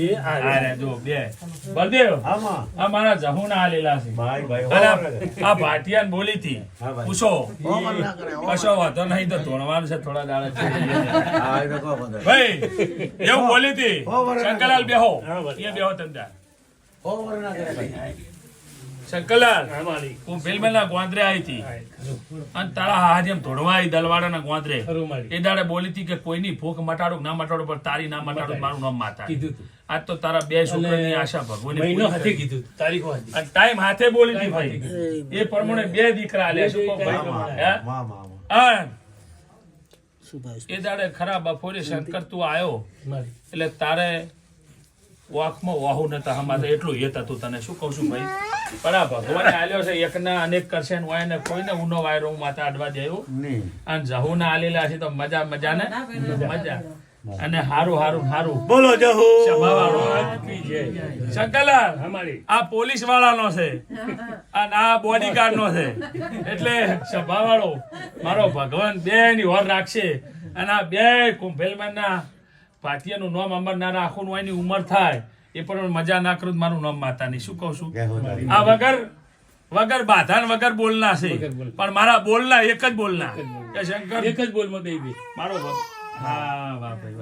એ આ આ રે જો બે. બળદેવ આમાં. આ મારા જહુના આલેલા છે. ભાઈ ભાઈ. આ ભાટિયાન બોલી હતી. પૂછો. કશો વાંધો નહીં તો ધોણવાનું છે થોડા દાડા. ભાઈ એવું બોલી હતી. શંકરલાલ બેહો. એ બેહો તમદાર હોવર ના કરે ભાઈ. શંકરલાલ હું ફિલ્મના ગોંદરે આવી હતી. અને તારા હાથ એમ આવી દલવાડાના ગોંદરે. એ દાડે બોલી હતી કે કોઈની ભૂખ મટાડું ના મટાડું પણ તારી ના મટાડું મારું નામ માતા આજ તો તારા બે છોકરાની આશા ભગવાને મહિનો હાથે કીધું તું. અને ટાઈમ હાથે બોલી હતી ભાઈ. એ પ્રમાણે બે દીકરા આલ્યા. એ દાડે ખરા બપોરે શંકર તું આવ્યો એટલે તારે વાંખમાં વાહુ નતા હમાતા એટલું હેત હતું તને. શું કહું છું ભાઈ? પણ આ ભગવાને આલ્યો છે એકના અનેક કરશે ને વાયને કોઈને ઊનો વાયરો હું માતા અડવા દેવું અને અને જહુના આલેલા છે તો મજા મજા. ને મજા અને હારું હારું હારું. બોલો જહુ. શંકરલાલ આ પોલીસ વાળાનો છે. અને આ બોડીગાર્ડ નો છે. એટલે સભાવાળો મારો ભગવાન બે ની હોર રાખશે. અને આ બે કુંભેલમાનના પાટિયાનું નામ અમર ના આખું હોય એની ઉંમર થાય એ પણ મજા ના કરું મારું નામ માતાની. શું કહું છું. આ વગર વગર બાધા ને વગર બોલના છે. પણ મારા બોલના એક જ બોલના. શંકર? એક જ બોલમાં દઈ મારો હા વાહ ભાઈ